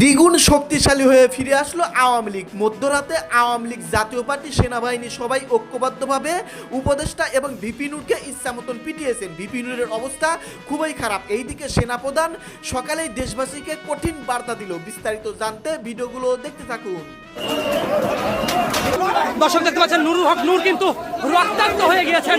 দ্বিগুণ শক্তিশালী হয়ে ফিরে আসলো আওয়ামী লীগ। মধ্যরাতে আওয়ামী লীগ জাতীয় পার্টি, সেনাবাহিনী সবাই ঐক্যবদ্ধভাবে উপদেষ্টা এবং ভিপিনুরকে ইচ্ছা মতন পিটিয়েছেন। ভিপিনুরের অবস্থা খুবই খারাপ। এইদিকে সেনাপ্রধান সকালেই দেশবাসীকে কঠিন বার্তা দিল। বিস্তারিত জানতে ভিডিওগুলো দেখতে থাকুন। দর্শক, দেখতে পাচ্ছেন, নুরুল হক নূর কিন্তু রক্তাক্ত হয়ে গিয়েছেন।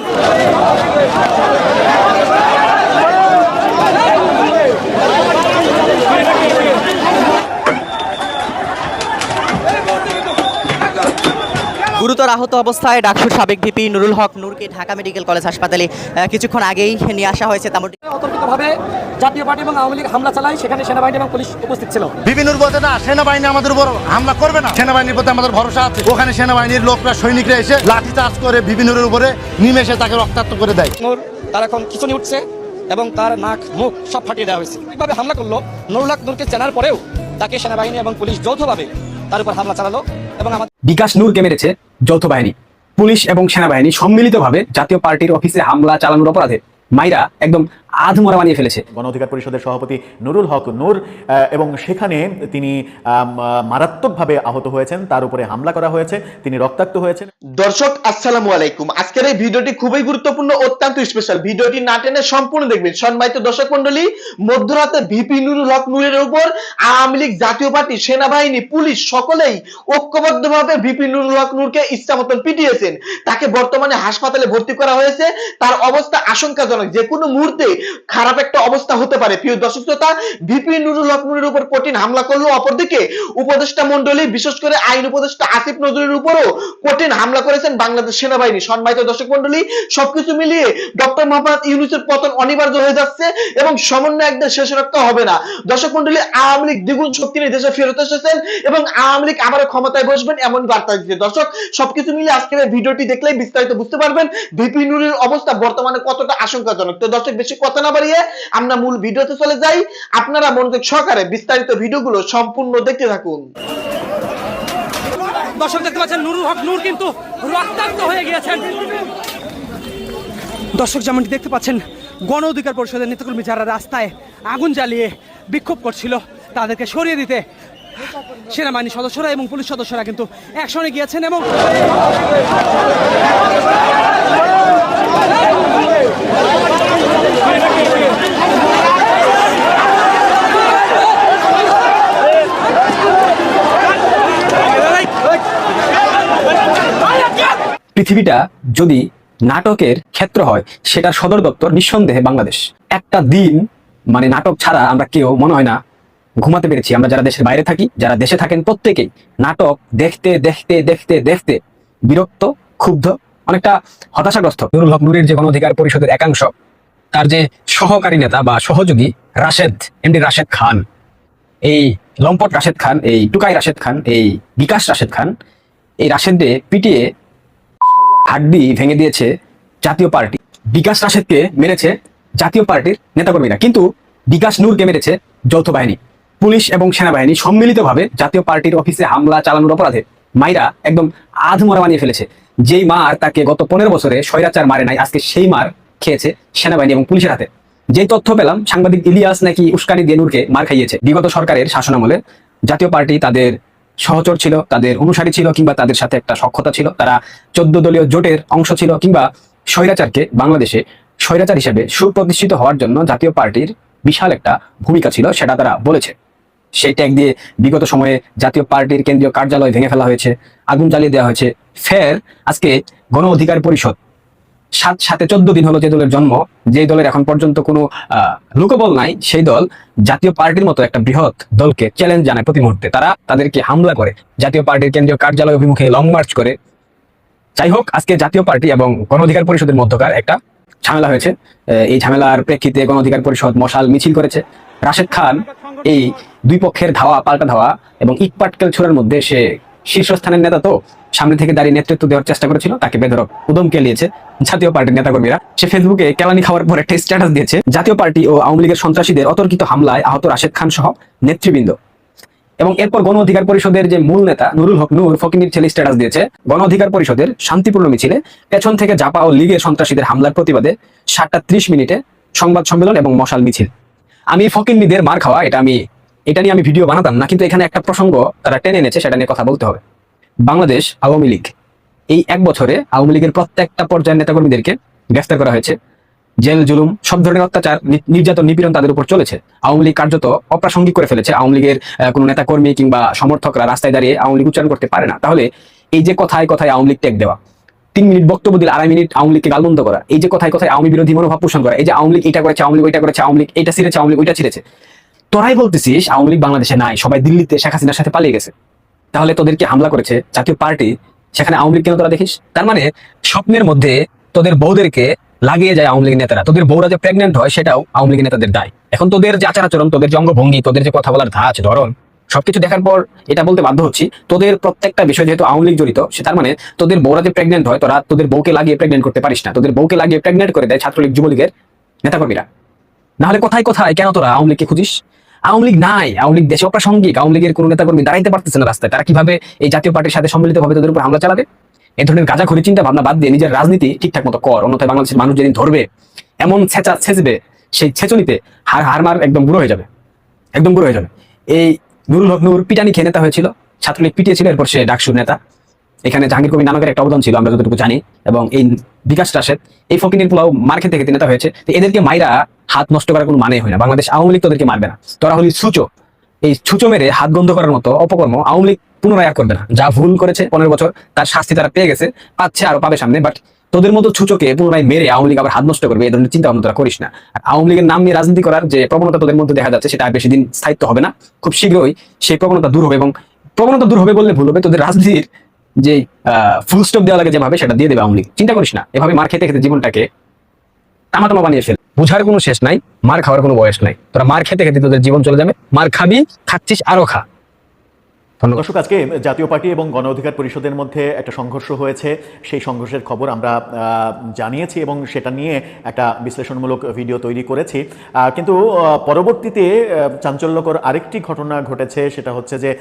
গুরুতর আহত অবস্থায় ডাকসুর সাবেক ভিপি নুরুল হক নূরকে ঢাকা মেডিকেল কলেজ হাসপাতালে কিছুক্ষণ আগেই নিয়ে আসা হয়েছে তেমনটি অতর্কিতভাবে জাতীয় পার্টি এবং আওয়ামী লীগ হামলা চালায় সেখানে সেনাবাহিনী এবং পুলিশ উপস্থিত ছিল। বিভিন্নর বলতে না সেনাবাহিনী আমাদের উপর হামলা করবে না। সেনাবাহিনীর প্রতি আমাদের ভরসা আছে। ওখানে সেনাবাহিনীর লোকরা সৈনিকরা এসে লাঠি চার্জ করে বিভিন্নের উপরে নিমেষে তাকে রক্তাক্ত করে দেয়। নূর তার এখন খিচুনি উঠছে এবং তার নাক মুখ সব ফাটিয়ে দেওয়া হয়েছে। এইভাবে হামলা করল। নুরুল হক নূরকে চেনার পরেও তাকে সেনাবাহিনী এবং পুলিশ যৌথভাবে তার উপর হামলা চালালো এবং আমাদের বিকাশ নূরকে মেরেছে যৌথ বাহিনী পুলিশ এবং সেনাবাহিনী সম্মিলিতভাবে জাতীয় পার্টির অফিসে হামলা চালানোর অপরাধে মাইরা একদম আধমরা বানিয়ে ফেলেছে। গণ অধিকার পরিষদের সভাপতি নুরুল হক নূর এবং সেখানে তিনি মারাত্মকভাবে আহত হয়েছেন। তার উপরে হামলা করা হয়েছে। তিনি রক্তাক্ত হয়েছেন। দর্শক আসসালামু আলাইকুম। আজকের এই ভিডিওটি খুবই গুরুত্বপূর্ণ অত্যন্ত স্পেশাল ভিডিওটি না টেনে সম্পূর্ণ দেখবেন। সম্মানিত দর্শক মন্ডলী মধ্যরাতে ভিপি নুরুল হক নূরের উপর আওয়ামী লীগ জাতীয় পার্টি সেনাবাহিনী পুলিশ সকলেই ঐক্যবদ্ধভাবে ভিপি নুরুল হক নূরকে ইচ্ছা মতন পিটিয়েছেন। তাকে বর্তমানে হাসপাতালে ভর্তি করা হয়েছে। তার অবস্থা আশঙ্কাজনক। যে কোনো মুহূর্তে খারাপ একটা অবস্থা হতে পারে। প্রিয় দর্শক শ্রোতা ভিপি নুরুল হক নূরের উপর কঠিন হামলা করল অপরদিকে উপদেষ্টা মন্ডলী বিশেষ করে আইন উপদেষ্টা আসিফ নজরুলের উপরও কঠিন হামলা করেছেন বাংলাদেশ সেনাবাহিনী। সম্মানিত দর্শক মন্ডলী সবকিছু মিলিয়ে ডক্টর মোহাম্মদ ইউনুসের পতন অনিবার্য হয়ে যাচ্ছে এবং সমন্বয় একদম শেষ রক্ষা হবে না। দর্শক মন্ডলী আওয়ামী লীগ দ্বিগুণ শক্তি নিয়ে দেশে ফেরত এসেছেন এবং আওয়ামী লীগ আবারও ক্ষমতায় বসবেন এমন বার্তা দিচ্ছে। দর্শক, সবকিছু মিলিয়ে আজকের ভিডিওটি দেখলেই বিস্তারিত বুঝতে পারবেন ভিপি নুরের অবস্থা বর্তমানে কতটা আশঙ্কাজনক। তো দর্শক, বেশি কথা না বাড়িয়ে আমরা মূল ভিডিওতে চলে যাই। আপনারা মনোযোগ সহকারে বিস্তারিত ভিডিওগুলো সম্পূর্ণ দেখতে থাকুন। দর্শক, দেখতে পাচ্ছেন, নুরুল হক নূর কিন্তু রক্তাক্ত হয়ে গিয়েছেন। দর্শক, যেমনটি দেখতে পাচ্ছেন, গণ অধিকার পরিষদের নেতাকর্মী যারা রাস্তায় আগুন জ্বালিয়ে বিক্ষোভ করছিল, তাদেরকে সরিয়ে দিতে সেনাবাহিনী সদস্যরা এবং পুলিশ সদস্যরা কিন্তু একসঙ্গে গিয়েছেন এবং পৃথিবীটা যদি নাটকের ক্ষেত্র হয়, সেটা সদর দপ্তর নিঃসন্দেহে বাংলাদেশ। একটা দিন মানে নাটক ছাড়া আমরা কেউ, মনে হয় না, ঘুমাতে পেরেছি। আমরা যারা দেশের বাইরে থাকি, যারা দেশে থাকেন, প্রত্যেকেই নাটক দেখতে দেখতে দেখতে দেখতে বিরক্ত, ক্ষুব্ধ, অনেকটা হতাশাগ্রস্ত। নুরুল হক নূরের যে গণ অধিকার পরিষদের একাংশ তার যে সহকারী নেতা বা সহযোগী রাশেদ এমডি রাশেদ খান, এই লম্পট রাশেদ খান, এই টুকাই রাশেদ খান, এই বিকাশ রাশেদ খান, এই রাশেদে পিটিয়ে হাড্ডি ভেঙে দিয়েছে জাতীয় পার্টি। বিকাশ রাশেদকে মেরেছে জাতীয় পার্টির নেতাকর্মীরা। কিন্তু বিকাশ নূরকে মেরেছে যৌথ বাহিনী। পুলিশ এবং সেনাবাহিনী সম্মিলিতভাবে জাতীয় পার্টির অফিসে হামলা চালানোর অপরাধে মাইরা একদম আধমরা বানিয়ে ফেলেছে। যেই মার তাকে গত পনেরো বছরে স্বৈরাচার মারে নাই, আজকে সেই মার খেয়েছে সেনাবাহিনী এবং পুলিশের হাতে। যেই তথ্য পেলাম, সাংবাদিক ইলিয়াস নাকি উস্কানি দিয়ে নূরকে মার খাইয়েছে। বিগত সরকারের শাসনামলে জাতীয় পার্টি তাদের সহচর ছিল, তাদের অনুসারী ছিল কিংবা তাদের সাথে একটা সক্ষতা ছিল। তারা চোদ্দ দলীয় জোটের অংশ ছিল কিংবা স্বৈরাচারকে বাংলাদেশে স্বৈরাচার হিসেবে সুপ্রতিষ্ঠিত হওয়ার জন্য জাতীয় পার্টির বিশাল একটা ভূমিকা ছিল, সেটা তারা বলেছে। সেই ট্যাগ দিয়ে বিগত সময়ে জাতীয় পার্টির কেন্দ্রীয় কার্যালয় ভেঙে ফেলা হয়েছে, আগুন জ্বালিয়ে দেওয়া হয়েছে। ফের আজকে গণ অধিকার পরিষদ সাত সাথে চোদ্দ দিন হলো যে দলের জন্ম যে দলের এখন পর্যন্ত কোনো লোকবল নাই, সেই দল জাতীয় পার্টির মতো একটা বৃহৎ দলকে চ্যালেঞ্জ জানায় প্রতি মুহূর্তে। তারা তাদেরকে হামলা করে, জাতীয় পার্টির কেন্দ্রীয় কার্যালয় অভিমুখে লং মার্চ করে। যাই হোক আজকে জাতীয় পার্টি এবং গণ অধিকার পরিষদের মধ্যকার একটা ঝামেলা হয়েছে। এই ঝামেলার প্রেক্ষিতে গণ অধিকার পরিষদ মশাল মিছিল করেছে। রাশেদ খান এই দুই পক্ষের ধাওয়া, পাল্টা ধাওয়া এবং ইট পাটকেল ছোড়ার মধ্যে সে শীর্ষস্থানের নেতা তো সামনে থেকে দাঁড়িয়ে নেতৃত্ব দেওয়ার চেষ্টা করেছিল, তাকে বেধরক উদম কেলিয়েছে জাতীয় পার্টির নেতাকর্মীরা সে ফেসবুকে কেলানি খাওয়ার পর একটা স্ট্যাটাস দিয়েছে। জাতীয় পার্টি ও আওয়ামী লীগের সন্ত্রাসীদের অতর্কিত হামলায় আহত রাশেদ খান সহ নেতৃবৃন্দ। এবং এরপর গণ অধিকার পরিষদের যে মূল নেতা নুরুল হক নূর ফকিনির ছেলে স্ট্যাটাস দিয়েছে। গণ অধিকার পরিষদের শান্তিপূর্ণ মিছিলে পেছন থেকে জাপা ও লীগের সন্ত্রাসীদের হামলার প্রতিবাদে সাতটা ত্রিশ মিনিটে সংবাদ সম্মেলন এবং মশাল মিছিল। আমি ফকিন্নিদের মার খাওয়া, এটা আমি এটা নিয়ে আমি ভিডিও বানাতাম না, কিন্তু এখানে একটা প্রসঙ্গ তারা টেনে এনেছে, সেটা নিয়ে কথা বলতে হবে। বাংলাদেশ আওয়ামী লীগ। এই এক বছরে আওয়ামী লীগের প্রত্যেকটা পর্যায়ের নেতাকর্মীদেরকে গ্রেফতার করা হয়েছে। জেল, জুলুম, সব ধরনের অত্যাচার নির্যাতন, নিপীড়ন তাদের উপর চলেছে। আওয়ামী লীগ কার্যত অপ্রাসঙ্গিক করে ফেলেছে। আওয়ামী লীগের কোনো নেতাকর্মী কিংবা সমর্থকরা রাস্তায় দাঁড়িয়ে আওয়ামী লীগ উচ্চারণ করতে পারে না। তাহলে এই যে কথায় কথায় আওয়ামী লীগ টেক দেওয়া, তিন মিনিট বক্তব্য দিলে আড়াই মিনিট আওয়ামী লীগকে গালবন্ধ করা, এই যে কথায় কথায় আওয়ামী বিরোধী মনোভাব পোষণ করা, এই যে আওয়ামী লীগ এটা করেছে, আওয়ামী লীগ ওইটা করেছে, আওয়ামী লীগ এটা ছিঁড়েছে, আওয়ামী লীগ ওইটা ছিঁড়েছে তোরাই বলতেছিস আওয়ামী লীগ বাংলাদেশে নাই, সবাই দিল্লিতে শেখ হাসিনার সাথে পালিয়ে গেছে। তাহলে তোদেরকে হামলা করেছে জাতীয় পার্টি, সেখানে আওয়ামী লীগ কেন তোরা দেখিস? তার মানে স্বপ্নের মধ্যে তোদের বউদেরকে লাগিয়ে যায় আওয়ামী লীগের নেতারা। তোদের বউরা যে প্রেগনেন্ট হয়, সেটাও আওয়ামী লীগের নেতাদের দায়। এখন তোদের যে আচার আচরণ তোদের যে অঙ্গভঙ্গি, তোদের যে কথা বলার ধাঁচ, ধরন, সবকিছু দেখার পর এটা বলতে বাধ্য হচ্ছি, তোদের প্রত্যেকটা বিষয় যেহেতু আওয়ামী লীগ জড়িত, সে তার মানে তোদের বউরা যে প্রেগনেন্ট হয়, তোরা তোদের বউকে লাগিয়ে প্রেগনেন্ট করতে পারিস না। তোদের বউকে লাগিয়ে প্রেগনেন্ট করে দেয় ছাত্রলীগ, যুবলীগের নেতাকর্মীরা। নাহলে কোথায় কোথায় কেন তোরা আওয়ামী লীগকে খুঁজিস? আওয়ামী লীগ নাই, আওয়ামী লীগ দেশে অপ্রাসঙ্গিক, আওয়ামী লীগের কোনো নেতাকর্মী দাঁড়াইতে পারতেছে না রাস্তায়। তারা কীভাবে এই জাতীয় পার্টির সাথে সম্মিলিত ভাবে তাদের উপর হামলা চালাবে? এই ধরনের গাঁজাখড়ি চিন্তা ভাবনা বাদ দিয়ে নিজের রাজনীতি ঠিকঠাক মতো কর, অন্যথায় বাংলাদেশের মানুষ যেদিন ধরবে, এমন ছেঁচা ছেঁচবে, সেই ছেঁচনিতে হার হারমার একদম বুড়ো হয়ে যাবে। একদম বুড়ো হয়ে যাবে। এই নুরুল হক নূর পিটানি খেয়ে নেতা হয়েছিল, ছাত্রলীগ পিটিয়েছিল, এরপর সে ডাকসুর নেতা। এখানে জাহাঙ্গীর কবির নানকের একটা অবদান ছিল, আমরা যতটুকু জানি, এবং এই বিকাশ রাশেদ এই ফকিনের পোলাও মার খেতে খেতে নেতা হয়েছে। তো এদেরকে মাইরা হাত নষ্ট করার কোনো মানে হয় না। বাংলাদেশ আওয়ামী লীগ তোদেরকে মারবে না। তোরা হলি ছুচো। এই ছুচো মেরে হাত বন্ধ করার মতো অপকর্ম আওয়ামী লীগ পুনরায় করবে না। যা ভুল করেছে পনেরো বছর, তার শাস্তি তারা পেয়ে গেছে, পাচ্ছে আরও পাবে সামনে বাট তোদের মতো ছুচোকে পুনরায় মেরে আওয়ামী লীগ আবার হাত নষ্ট করবে, এই ধরনের চিন্তা ভাবনা করিস না। আর আওয়ামী লীগের নাম নিয়ে রাজনীতি করার যে প্রবণতা তোদের মধ্যে দেখা যাচ্ছে, সেটা আর বেশি দিন স্থায়িত্ব হবে না। খুব শীঘ্রই সেই প্রবণতা দূর হবে, এবং প্রবণতা দূর হবে বললে ভুল হবে। তোদের রাজনীতির যে ফুল স্টপ দেওয়া লাগে যেভাবে, সেটা দিয়ে দেবে আওয়ামী চিন্তা করিস না, এভাবে মার খেতে খেতে জীবনটাকে তামাতামা বানিয়ে ফেল। বুঝার কোনো শেষ নাই, মার খাওয়ার কোনো বয়স নাই। তোরা মার খেতে খেতে তোদের জীবন চলে যাবে, মার খাবি, খাচ্ছিস, আরও খা। দর্শক, আজকে জাতীয় পার্টি এবং গণ অধিকার পরিষদের মধ্যে একটা সংঘর্ষ হয়েছে। সেই সংঘর্ষের খবর আমরা জানিয়েছি এবং সেটা নিয়ে একটা বিশ্লেষণমূলক ভিডিও তৈরি করেছি। কিন্তু পরবর্তীতে চাঞ্চল্যকর আরেকটি ঘটনা ঘটেছে। সেটা হচ্ছে যে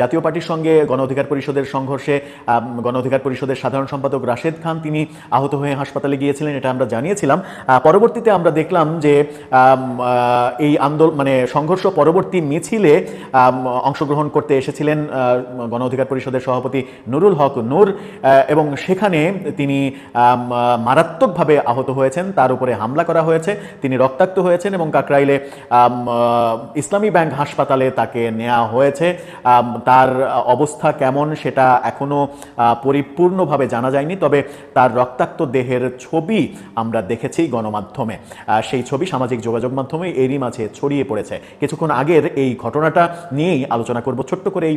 জাতীয় পার্টির সঙ্গে গণ অধিকার পরিষদের সংঘর্ষে গণ অধিকার পরিষদের সাধারণ সম্পাদক রাশেদ খান, তিনি আহত হয়ে হাসপাতালে গিয়েছিলেন, এটা আমরা জানিয়েছিলাম। পরবর্তীতে আমরা দেখলাম যে এই আন্দোলন মানে সংঘর্ষ পরবর্তী মিছিলে অংশগ্রহণ করতে এসেছিলেন আহ, গণ অধিকার পরিষদের সভাপতি নুরুল হক নূর এবং সেখানে তিনি মারাত্মকভাবে আহত হয়েছেন। তার উপরে হামলা করা হয়েছে। তিনি রক্তাক্ত হয়েছেন এবং কাকরাইলে ইসলামী ব্যাংক হাসপাতালে তাকে নেওয়া হয়েছে। তার অবস্থা কেমন সেটা এখনও আহ, পরিপূর্ণভাবে জানা যায়নি। তবে তার রক্তাক্ত দেহের ছবি আমরা দেখেছি গণমাধ্যমে। সেই ছবি সামাজিক যোগাযোগ মাধ্যমে এরই মাঝে ছড়িয়ে পড়েছে। কিছুক্ষণ আগের এই ঘটনাটা নিয়েই আলোচনা করব ছোট্ট করে এই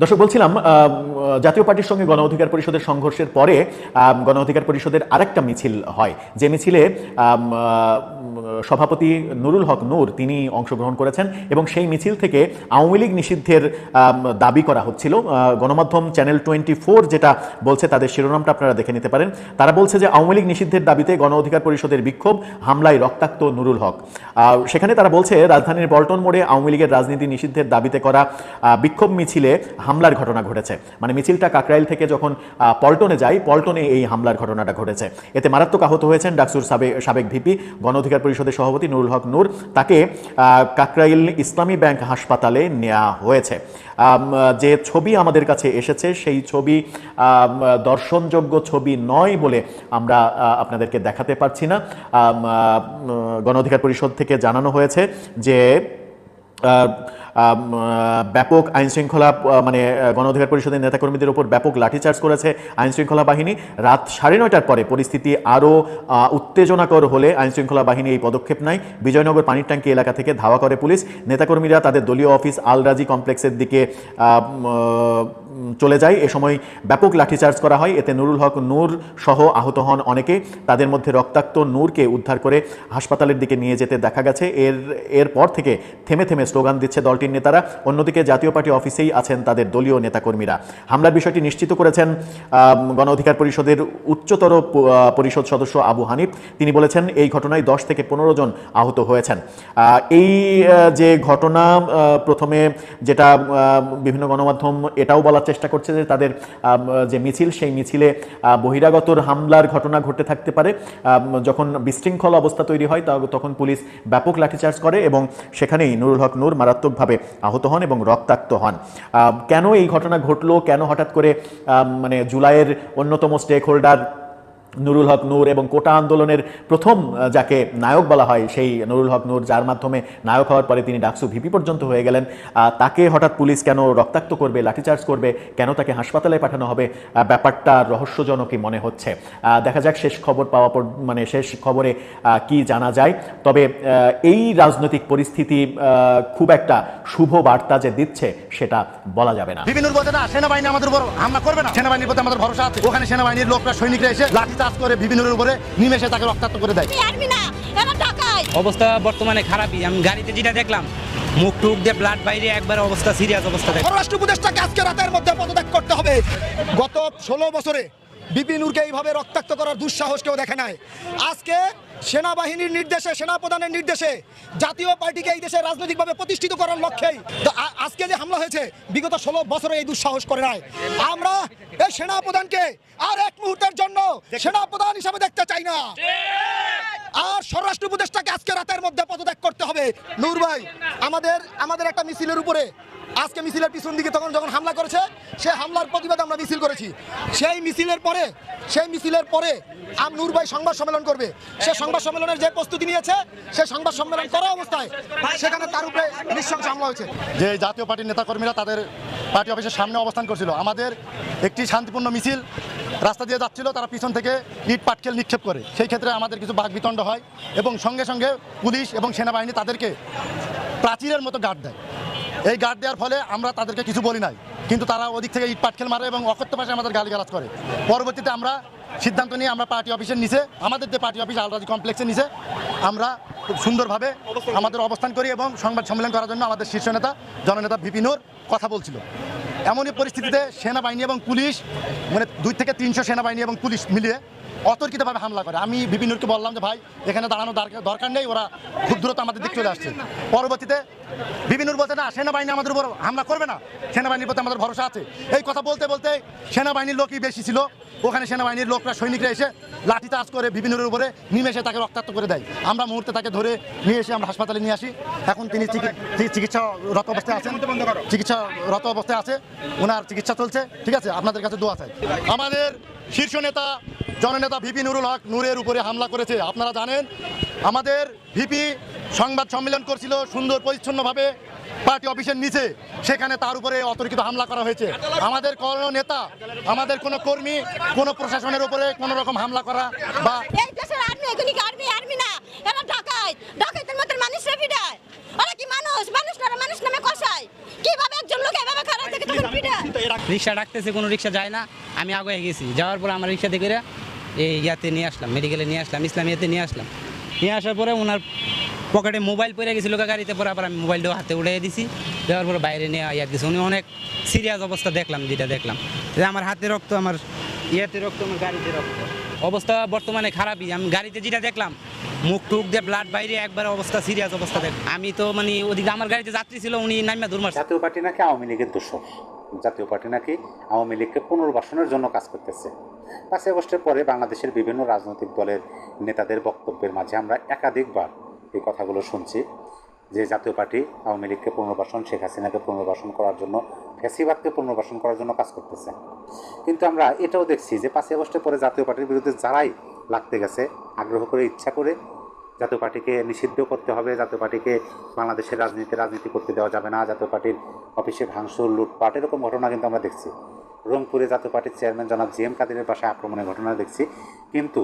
দর্শক, বলছিলাম জাতীয় পার্টির সঙ্গে গণ অধিকার পরিষদের সংঘর্ষের পরে গণ অধিকার পরিষদের আরেকটা মিছিল হয়। যে মিছিলে সভাপতি নুরুল হক নূর তিনি অংশগ্রহণ করেছেন এবং সেই মিছিল থেকে আওয়ামী লীগ নিষিদ্ধের দাবি করা হচ্ছিল। গণমাধ্যম চ্যানেল টোয়েন্টি যেটা বলছে, তাদের শিরোনামটা আপনারা দেখে নিতে পারেন। তারা বলছে যে আওয়ামী লীগ নিষিদ্ধের দাবিতে গণ অধিকার পরিষদের বিক্ষোভ, হামলায় রক্তাক্ত নুরুল হক। সেখানে তারা বলছে, রাজধানীর পল্টন মোড়ে আওয়ামী লীগের রাজনীতি নিষিদ্ধের দাবিতে করা বিক্ষোভ মিছিলে হামলার ঘটনা ঘটেছে। মানে মিছিলটা কাকরাইল থেকে যখন পল্টনে যায় পল্টনে এই হামলার ঘটনাটা ঘটেছে। এতে মারাত্মক আহত হয়েছেন ডাকসুর সাবেক সাবেক ভিপি গণ অধিকার পরিষদের সভাপতি নুরুল হক নূর। তাকে কাকরাইল ইসলামী ব্যাংক হাসপাতালে নেওয়া হয়েছে। যে ছবি আমাদের কাছে এসেছে সেই ছবি দর্শনযোগ্য ছবি নয় বলে আমরা আপনাদেরকে দেখাতে পারছি না। আম, আহ, গণ অধিকার পরিষদ থেকে জানানো হয়েছে যে ব্যাপক আইন শৃঙ্খলা মানে আহ, গণ অধিকার পরিষদের নেতাকর্মীদের উপর ব্যাপক লাঠিচার্জ করেছে আইন শৃঙ্খলা বাহিনী। রাত সাড়ে নয়টার পরে পরিস্থিতি আরও উত্তেজনাকর হলে আইন শৃঙ্খলা বাহিনী এই পদক্ষেপ নেয়। বিজয়নগর পানির ট্যাঙ্কি এলাকা থেকে ধাওয়া করে পুলিশ। নেতাকর্মীরা তাদের দলীয় অফিস আল রাজি কমপ্লেক্সের দিকে চলে যায়। এ সময় ব্যাপক লাঠিচার্জ করা হয়। এতে নুরুল হক নূর সহ আহত হন অনেকে। তাদের মধ্যে রক্তাক্ত নূরকে উদ্ধার করে হাসপাতালের দিকে নিয়ে যেতে দেখা গেছে। এর এরপর থেকে থেমে থেমে স্লোগান দিচ্ছে দলটির নেতারা, অন্যদিকে জাতীয় পার্টি অফিসেই আছেন তাদের দলীয় নেতাকর্মীরা। হামলার বিষয়টি নিশ্চিত করেছেন গণ অধিকার পরিষদের উচ্চতর পরিষদ সদস্য আবু হানিফ। তিনি বলেছেন, এই ঘটনায় দশ থেকে পনেরো জন আহত হয়েছেন। এই যে ঘটনা প্রথমে যেটা বিভিন্ন গণমাধ্যম এটাও বলার চেষ্টা করছে যে তাদের যে মিছিল, সেই মিছিলে বহিরাগতর হামলার ঘটনা ঘটতে থাকতে পারে। যখন বিশৃঙ্খল অবস্থা তৈরি হয় তখন পুলিশ ব্যাপক লাঠিচার্জ করে এবং সেখানেই নুরুল হক নূর মারাত্মকভাবে আহত হন এবং রক্তাক্ত হন। কেন এই ঘটনা ঘটলো? কেন হঠাৎ করে মানে জুলাইয়ের অন্যতম স্টেক হোল্ডার নুরুল হক নূর এবং কোটা আন্দোলনের প্রথম যাকে নায়ক বলা হয়, সেই নুরুল হক নূর, যার মাধ্যমে নায়ক হওয়ার পরে তিনি ডাকসু ভিপি পর্যন্ত হয়ে গেলেন। তাকে হঠাৎ পুলিশ কেন রক্তাক্ত করবে, লাঠিচার্জ করবে, কেন তাকে হাসপাতালে পাঠানো হবে ব্যাপারটা রহস্যজনকই মনে হচ্ছে। দেখা যাক শেষ খবর পাওয়া মানে শেষ খবরে কি জানা যায়। তবে এই রাজনৈতিক পরিস্থিতি খুব একটা শুভ বার্তা যে দিচ্ছে, সেটা বলা যাবে না। বিভিন্ন সেনাবাহিনী আমাদের উপর হামলা করবে না। সেনাবাহিনীর প্রতি আমাদের ভরসা আছে। ওখানে সেনাবাহিনীর লোকরা, সৈনিকরা এসে লাঠি চার্জ করে বিভিন্নের উপরে নিমেষে তাকে রক্তাক্ত করে দেয়। না অবস্থা বর্তমানে খারাপই আমি গাড়িতে যেটা দেখলাম মুখ টুক দিয়ে ব্লাড বাইরে একবার অবস্থা সিরিয়াস অবস্থা দেখ পররাষ্ট্র উপদেষ্টাকে আজকে রাতের মধ্যে পদত্যাগ করতে হবে। গত ষোলো বছরে বিপিনুরকে এইভাবে রক্তাক্ত করার দুঃসাহস কেউ দেখে নাই। আজকে সেনাবাহিনীর নির্দেশে সেনাপ্রধানের নির্দেশে জাতীয় পার্টিকে এই দেশে রাজনৈতিকভাবে প্রতিষ্ঠিত করার লক্ষ্যেই তো আজকে যে হামলা হয়েছে বিগত ষোলো বছরে এই দুঃসাহস করে নাই। আমরা এই সেনাপ্রধানকে আর এক মুহূর্তের জন্য সেনাপ্রধান হিসাবে দেখতে চাই না। আর স্বরাষ্ট্র উপদেষ্টাকে আজকে রাতের মধ্যে পদত্যাগ করতে হবে। নূর ভাই আমাদের আমাদের একটা মিছিলের উপরে আজকে মিছিলের পিছন দিকে তখন যখন হামলা করেছে সেই হামলার প্রতিবাদে আমরা মিছিল করেছি। সেই মিছিলের পরে, সেই মিছিলের পরে আম নূর ভাই সংবাদ সম্মেলন করবে। সে সংবাদ সম্মেলনের যে প্রস্তুতি নিয়েছে, সে সংবাদ সম্মেলন করা অবস্থায় সেখানে তার উপরে নৃশংস হামলা হয়েছে। যে জাতীয় পার্টির নেতাকর্মীরা তাদের পার্টি অফিসের সামনে অবস্থান করছিল। আমাদের একটি শান্তিপূর্ণ মিছিল রাস্তা দিয়ে যাচ্ছিল, তারা পিছন থেকে ইট পাটকেল নিক্ষেপ করে। সেই ক্ষেত্রে আমাদের কিছু বাঘ বিতণ্ড হয় এবং সঙ্গে সঙ্গে পুলিশ এবং সেনাবাহিনী তাদেরকে প্রাচীরের মতো গার্ড দেয়। এই গার্ড দেওয়ার ফলে আমরা তাদেরকে কিছু বলি নাই। কিন্তু তারা ওদিক থেকে ইট পাটকেল মারে এবং অকথ্য ভাষায় আমাদের গালিগালাজ করে। পরবর্তীতে আমরা সিদ্ধান্ত নিয়ে আমরা পার্টি অফিসের নিচে, আমাদের যে পার্টি অফিস, আলরাজি কমপ্লেক্সের নিচে, আমরা খুব সুন্দরভাবে আমাদের অবস্থান করি এবং সংবাদ সম্মেলন করার জন্য আমাদের শীর্ষ নেতা, জননেতা বিপিনুর কথা বলছিল। এমনই পরিস্থিতিতে সেনাবাহিনী এবং পুলিশ মানে দুই থেকে তিনশো সেনাবাহিনী এবং পুলিশ মিলিয়ে অতর্কিতভাবে হামলা করে। আমি বিপিনুরকে বললাম যে, ভাই, এখানে দাঁড়ানো দরকার- নেই, ওরা খুব দ্রুত আমাদের দিক চলে আসছে। পরবর্তীতে বিপিনুর বলতে না, সেনাবাহিনী আমাদের উপর হামলা করবে না। সেনাবাহিনীর প্রতি আমাদের ভরসা আছে। এই কথা বলতে বলতে সেনাবাহিনীর লোকই বেশি ছিল। ওখানে সেনাবাহিনীর লোকরা, সৈনিকরা এসে লাঠি চার্জ করে বিভিন্নের উপরে নিমেষে তাকে রক্তাক্ত করে দেয়। আমরা মুহূর্তে তাকে ধরে নিয়ে এসে আমরা হাসপাতালে নিয়ে আসি। এখন তিনি চিকিৎসারত অবস্থায় আছেন। চিকিৎসারত অবস্থায় আছে। ওনার চিকিৎসা চলছে। ঠিক আছে? আপনাদের কাছে দোয়া চাই। আমাদের শীর্ষ নেতা, জননেতা ভিপি নুরুল হক নূরের উপরে হামলা করেছে। আপনারা জানেন আমাদের ভিপি সংবাদ সম্মেলন করছিল সুন্দর পরিচ্ছন্নভাবে পার্টি অফিসের নিচে। সেখানে তার উপরে অতর্কিত হামলা করা হয়েছে। আমাদের কোনো নেতা আমাদের কোনো কর্মী কোনো প্রশাসনের উপরে কোনো রকম হামলা করা বা এই দেশের আর্মি এগুলি আর্মি আর্মি না। এরা ডাকায় ডাকাইতের মতো মানুষরা পিটায় ওরা কি মানুষ? মানুষ না ওরা মানুষ নামে কষায়। কীভাবে একজন লোক এভাবে খারাপ থেকে তখন পিটায় রিক্সা ডাকতেছে কোনো রিক্সা যায় না। আমি আগে গেছি। যাওয়ার পরে আমার রিক্সা থেকে এই ইয়াতে নিয়ে আসলাম মেডিকেলে নিয়ে আসলাম ইসলামিয়াতে নিয়ে আসলাম। নিয়ে আসার পরে ওনার পকেটে মোবাইল পড়ে গেছিল গাড়িতে পরে আবার আমি মোবাইলটাও হাতে উঠিয়ে দিছি। দেওয়ার পরে বাইরে নিয়ে ইয়া দিছি। উনি অনেক সিরিয়াস অবস্থা দেখলাম, যেটা দেখলাম। যে আমার হাতে রক্ত, আমার ইয়াতে রক্ত, আমার গাড়িতে রক্ত। অবস্থা বর্তমানে খারাপই। আমি গাড়িতে যেটা দেখলাম, মুখ টুক দিয়ে ব্লাড বাইরে, একবার অবস্থা সিরিয়াস অবস্থা দেখ আমি তো মানে ওদিকে আমার গাড়িতে যাত্রী ছিল, উনি নামিয়া দূর মারছে। জাতীয় পার্টি নাকি আওয়ামী লীগের দোষর? জাতীয় পার্টি নাকি আওয়ামী লীগকে পুনর্বাসনের জন্য কাজ করতেছে। পাঁচই আগস্টের পরে বাংলাদেশের বিভিন্ন রাজনৈতিক দলের নেতাদের বক্তব্যের মাঝে আমরা একাধিকবার এই কথাগুলো শুনছি যে জাতীয় পার্টি আওয়ামী লীগকে পুনর্বাসন, শেখ হাসিনাকে পুনর্বাসন করার জন্য, ফ্যাসিবাদকে পুনর্বাসন করার জন্য কাজ করতেছে। কিন্তু আমরা এটাও দেখছি যে পাঁচই আগস্টের পরে জাতীয় পার্টির বিরুদ্ধে যারাই লাগতে গেছে, আগ্রহ করে, ইচ্ছা করে জাতীয় পার্টিকে নিষিদ্ধ করতে হবে জাতীয় পার্টিকে বাংলাদেশের রাজনীতি রাজনীতি করতে দেওয়া যাবে না জাতীয় পার্টির অফিসে ভাঙচুর, লুটপাট, এরকম ঘটনা কিন্তু আমরা দেখছি। রংপুরে জাতীয় পার্টির চেয়ারম্যান জনাব জি এম কাদিরের আক্রমণের ঘটনা দেখছি। কিন্তু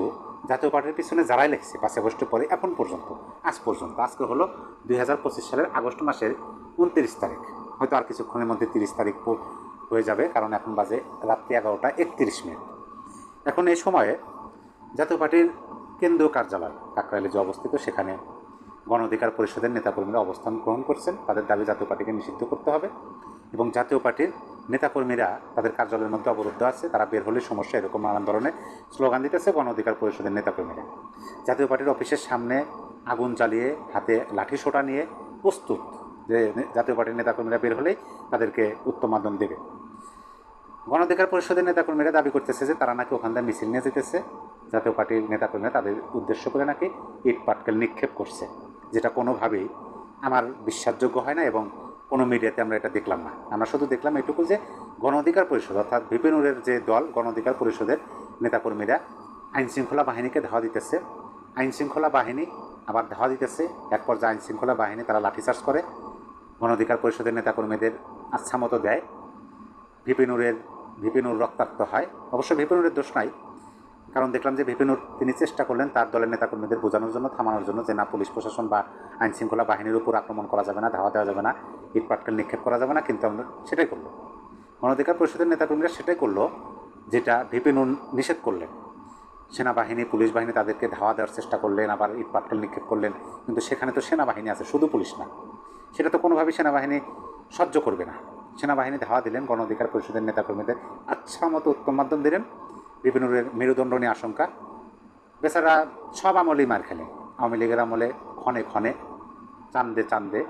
জাতীয় পার্টির পিছনে যারাই লেগছে পাঁচ আগস্টের পরে এখন পর্যন্ত, আজ পর্যন্ত, আজকে হলো দুই হাজার পঁচিশ সালের আগস্ট মাসের উনত্রিশ তারিখ। হয়তো আর কিছুক্ষণের মধ্যে তিরিশ তারিখ হয়ে যাবে, কারণ এখন বাজে রাত্রি এগারোটা একত্রিশ মিনিট। এখন এই সময়ে জাতীয় পার্টির কেন্দ্রীয় কার্যালয়। কাকরাইলে যে অবস্থিত, সেখানে গণ অধিকার পরিষদের নেতাকর্মীরা অবস্থান গ্রহণ করছেন। তাদের দাবি জাতীয় পার্টিকে নিষিদ্ধ করতে হবে এবং জাতীয় পার্টির নেতাকর্মীরা তাদের কার্যালয়ের মধ্যে অবরুদ্ধ আছে। তারা বের হলে সমস্যা এরকম নানান ধরনের স্লোগান দিতেছে গণ অধিকার পরিষদের নেতাকর্মীরা। জাতীয় পার্টির অফিসের সামনে আগুন জ্বালিয়ে হাতে লাঠি সোটা নিয়ে প্রস্তুত যে জাতীয় পার্টির নেতাকর্মীরা বের হলেই তাদেরকে উত্তম মাধ্যম দেবে। গণ অধিকার পরিষদের নেতাকর্মীরা দাবি করতেছে যে তারা নাকি ওখান থেকে মিছিল নিয়ে যেতেছে। জাতীয় পার্টির নেতাকর্মীরা তাদের উদ্দেশ্য করে নাকি ইট পাটকেল নিক্ষেপ করছে। যেটা কোনোভাবেই আমার বিশ্বাসযোগ্য হয় না এবং কোনো মিডিয়াতে আমরা এটা দেখলাম না। আমরা শুধু দেখলাম এটুকু যে গণ অধিকার পরিষদ অর্থাৎ বিপিনুরের যে দল গণ অধিকার পরিষদের নেতাকর্মীরা আইন শৃঙ্খলা বাহিনীকে ধাওয়া দিতেছে। আইন শৃঙ্খলা বাহিনী আবার ধাওয়া দিতেছে। এক পর্যায়ে আইন শৃঙ্খলা বাহিনী তারা লাঠিচার্জ করে। গণ অধিকার পরিষদের নেতাকর্মীদের আচ্ছা মতো দেয় ভিপিনুরের ভিপিনুর রক্তাক্ত হয়। অবশ্য ভিপিনুরের দোষ নাই। কারণ দেখলাম যে ভিপিনুর তিনি চেষ্টা করলেন তার দলের নেতাকর্মীদের বোঝানোর জন্য, থামানোর জন্য যে না, পুলিশ প্রশাসন বা আইন শৃঙ্খলা বাহিনীর উপর আক্রমণ করা যাবে না, ধাওয়া দেওয়া যাবে না, ইট পাটকেল নিক্ষেপ করা যাবে না, কিন্তু আমরা সেটাই করল। গণ অধিকার পরিষদের নেতাকর্মীরা সেটাই করল যেটা ভিপিনুর নিষেধ করলেন। সেনাবাহিনী, পুলিশ বাহিনী তাদেরকে ধাওয়া দেওয়ার চেষ্টা করলেন, আবার ইট পাটকেল নিক্ষেপ করলেন, কিন্তু সেখানে তো সেনাবাহিনী আছে, শুধু পুলিশ না। সেটা তো কোনোভাবেই সেনাবাহিনী সহ্য করবে না। সেনাবাহিনী ধাওয়া দিলেন গণ অধিকার পরিষদের নেতাকর্মীদের। আচ্ছা মতো উত্তম মাধ্যম দিলেন। বিভিন্নের মেরুদণ্ড নিয়ে আশঙ্কা। বেচারা সব আমলেই মার খেলেন আওয়ামী লীগের আমলে ক্ষণে ক্ষণে, চান্দে চান্দে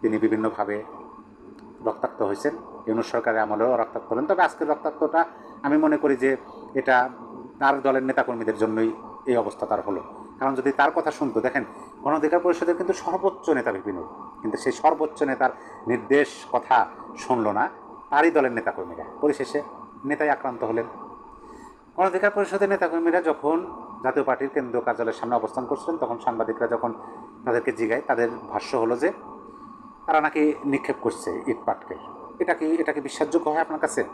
তিনি বিভিন্নভাবে রক্তাক্ত হয়েছেন। ইউনুস সরকারের আমলেও রক্তাক্ত হলেন। তবে আজকের রক্তাক্তটা আমি মনে করি যে এটা তার দলের নেতাকর্মীদের জন্যই এই অবস্থা তার হলো। কারণ যদি তার কথা শুনতো, দেখেন গণ অধিকার পরিষদের কিন্তু সর্বোচ্চ নেতা বিপিনুর কিন্তু সেই সর্বোচ্চ নেতার নির্দেশ কথা শুনলো না। তারই দলের নেতাকর্মীরা। পরিশেষে নেতাই আক্রান্ত হলেন। গণ অধিকার পরিষদের নেতাকর্মীরা যখন জাতীয় পার্টির কেন্দ্রীয় কার্যালয়ের সামনে অবস্থান করছিলেন, তখন সাংবাদিকরা যখন তাদেরকে জিগায়, তাদের ভাষ্য হলো যে, তারা নাকি নিক্ষেপ করছে ইট পাটকে এটা কি এটা কি বিশ্বাসযোগ্য হয় আপনার কাছে?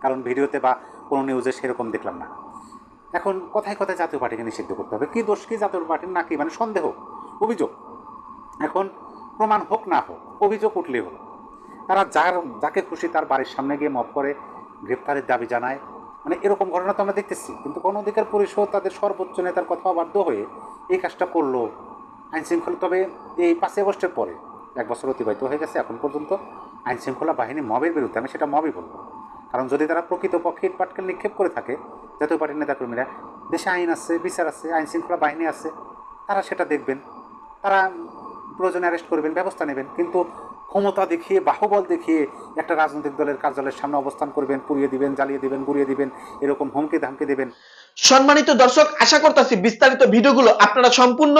কারণ ভিডিওতে বা কোনো নিউজে সেরকম দেখলাম না। এখন কথায় কথায় জাতীয় পার্টিকে নিষিদ্ধ করতে হবে। কি দোষ কী জাতীয় পার্টির নাকি? মানে সন্দেহ, অভিযোগ। এখন প্রমাণ হোক না হোক, অভিযোগ উঠলেই হলো। তারা যার, যাকে খুশি তার বাড়ির সামনে গিয়ে মত করে গ্রেপ্তারের দাবি জানায়। মানে এরকম ঘটনা তো আমরা দেখতেছি, কিন্তু গণ অধিকার পরিষদ তাদের সর্বোচ্চ নেতার কথা বাধ্য হয়ে এই কাজটা করল আইন শৃঙ্খলা তবে এই পাঁচই আগস্টের পরে, এক বছর অতিবাহিত হয়ে গেছে এখন পর্যন্ত আইন শৃঙ্খলা বাহিনী মবের বিরুদ্ধে, আমি সেটা মবই বলব। কারণ যদি তারা প্রকৃতপক্ষে ইট পাটকেল নিক্ষেপ করে থাকে, জাতীয় পার্টির নেতাকর্মীরা, দেশে আইন আছে, বিচার আছে আইন শৃঙ্খলা বাহিনী আছে, তারা সেটা দেখবেন। তারা প্রয়োজনে অ্যারেস্ট করবেন ব্যবস্থা নেবেন। কিন্তু ক্ষমতা দেখিয়ে, বাহুবল দেখিয়ে একটা রাজনৈতিক দলের কার্যালয়ের সামনে অবস্থান করবেন, পুড়িয়ে দিবেন, জ্বালিয়ে দিবেন, গুড়িয়ে দিবেন, এরকম হুমকি ধামকি দেবেন। সম্মানিত দর্শক, আশা করতেছি বিস্তারিত ভিডিওগুলো আপনারা সম্পূর্ণ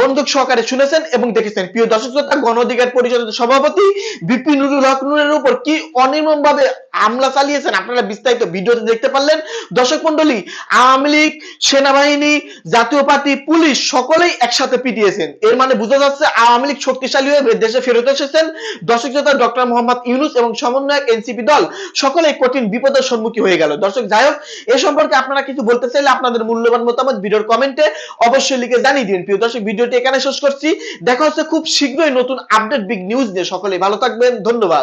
বন্দুক সহকারে শুনেছেন এবং দেখেছেন। প্রিয় দর্শক, শ্রোতা, গণ অধিকার পরিষদের সভাপতি বিপিন নুরুল হক নুরের উপর কি অনির্মম ভাবে হামলা চালিয়েছেন আপনারা বিস্তারিত ভিডিওতে দেখতে পারলেন। দর্শক মন্ডলী আওয়ামী লীগ, সেনাবাহিনী, জাতীয় পার্টি, পুলিশ সকলেই একসাথে পিটিয়েছেন। এর মানে বোঝা যাচ্ছে আওয়ামী লীগ শক্তিশালী হয়ে দেশে ফেরত এসেছেন। দর্শক শ্রোতা, ডক্টর মোহাম্মদ ইউনুস এবং সমন্বয়ক এনসিপি দল সকলে কঠিন বিপদের সম্মুখীন হয়ে গেল। দর্শক, যাই হোক, এ সম্পর্কে আপনারা কিছু বলতে চাইলে আপনাদের মূল্যবান মতামত ভিডিওর কমেন্টে অবশ্যই লিখে জানিয়ে দিন। প্রিয় দর্শক, ভিডিওটি এখানে শেষ করছি। দেখা হচ্ছে খুব শীঘ্রই নতুন আপডেট বিগ নিউজ নিয়ে। সকলে ভালো থাকবেন। ধন্যবাদ।